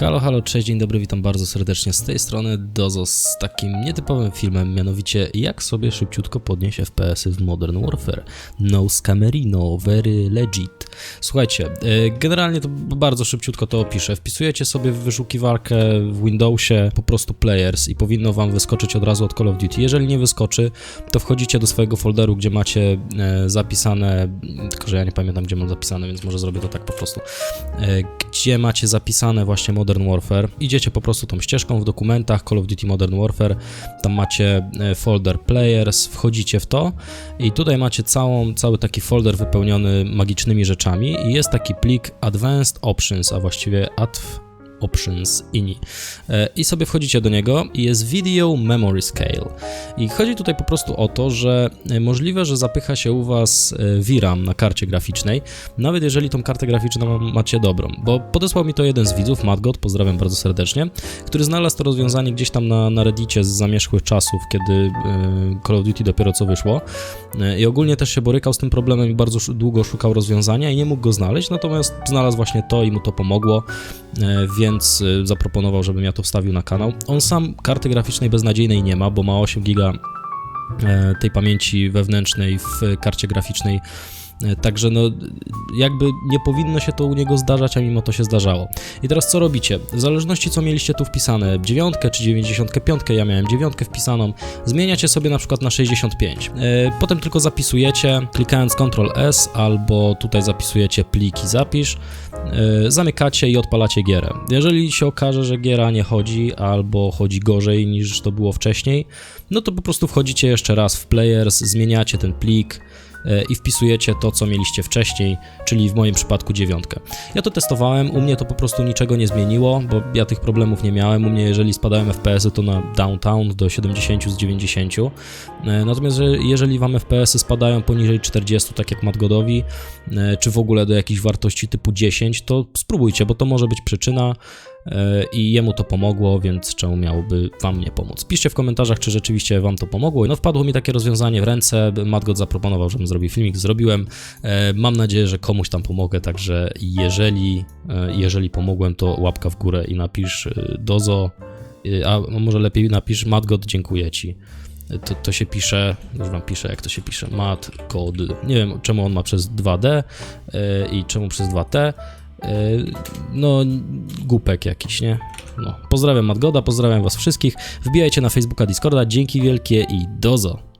Halo, halo, cześć, dzień dobry, witam bardzo serdecznie z tej strony Dozo z takim nietypowym filmem, mianowicie jak sobie szybciutko podnieść FPS-y w Modern Warfare. No scamerino, very legit. Słuchajcie, e, generalnie to bardzo szybciutko to opiszę. Wpisujecie sobie w wyszukiwarkę w Windowsie po prostu players i powinno wam wyskoczyć od razu od Call of Duty. Jeżeli nie wyskoczy, to wchodzicie do swojego folderu, gdzie macie e, zapisane, tylko że ja nie pamiętam gdzie mam zapisane, więc może zrobię to tak po prostu. E, Gdzie macie zapisane właśnie Modern Warfare. Idziecie po prostu tą ścieżką w dokumentach Call of Duty Modern Warfare. Tam macie e, folder Players, wchodzicie w to i tutaj macie całą, cały taki folder wypełniony magicznymi rzeczami i jest taki plik Advanced Options, a właściwie ADV Options INI. E, I sobie wchodzicie do niego i jest Video Memory Scale. I chodzi tutaj po prostu o to, że e, możliwe, że zapycha się u Was e, VRAM na karcie graficznej, nawet jeżeli tą kartę graficzną macie dobrą. Bo podesłał mi to jeden z widzów, Madgot, pozdrawiam bardzo serdecznie, który znalazł to rozwiązanie gdzieś tam na, na Reddicie z zamierzchłych czasów, kiedy Call of Duty dopiero co wyszło. I ogólnie też się borykał z tym problemem i bardzo długo szukał rozwiązania i nie mógł go znaleźć, natomiast znalazł właśnie to i mu to pomogło, e, więc e, zaproponował, żebym ja to wstawił na kanał. On sam karty graficznej beznadziejnej nie ma, bo ma 8 giga e, tej pamięci wewnętrznej w karcie graficznej. E, Także no, jakby nie powinno się to u niego zdarzać, a mimo to się zdarzało. I teraz co robicie? W zależności co mieliście tu wpisane, 9 czy 95, ja miałem 9 wpisaną, zmieniacie sobie na przykład na 65. E, Potem tylko zapisujecie, klikając Ctrl S albo tutaj zapisujecie pliki zapisz, e, zamykacie i odpalacie gierę. Jeżeli się okaże, że giera nie chodzi albo chodzi gorzej niż to było wcześniej, no to po prostu wchodzicie jeszcze raz w players, zmieniacie ten plik, i wpisujecie to, co mieliście wcześniej, czyli w moim przypadku dziewiątkę. Ja to testowałem, u mnie to po prostu niczego nie zmieniło, bo ja tych problemów nie miałem. U mnie, jeżeli spadają FPS-y, to na downtown do 70 z 90. E, Natomiast że- jeżeli wam FPS-y spadają poniżej 40, tak jak Madgodowi, e, czy w ogóle do jakichś wartości typu 10, to spróbujcie, bo to może być przyczyna e, i jemu to pomogło, więc czemu miałoby wam nie pomóc? Piszcie w komentarzach, czy rzeczywiście wam to pomogło. No wpadło mi takie rozwiązanie w ręce, Matgot zaproponował, żebym zrobił filmik, zrobiłem. E, Mam nadzieję, że komuś tam pomogę, także jeżeli, e, jeżeli pomogłem, to łapka w górę i napisz e, Dozo, a może lepiej napisz Matgot, dziękuję ci. To, to się pisze, już wam piszę jak to się pisze, mat, kod, nie wiem czemu on ma przez 2D e, i czemu przez 2T, e, no głupek jakiś, nie? No, pozdrawiam Matgoda, pozdrawiam was wszystkich, wbijajcie na Facebooka, Discorda, dzięki wielkie i dozo!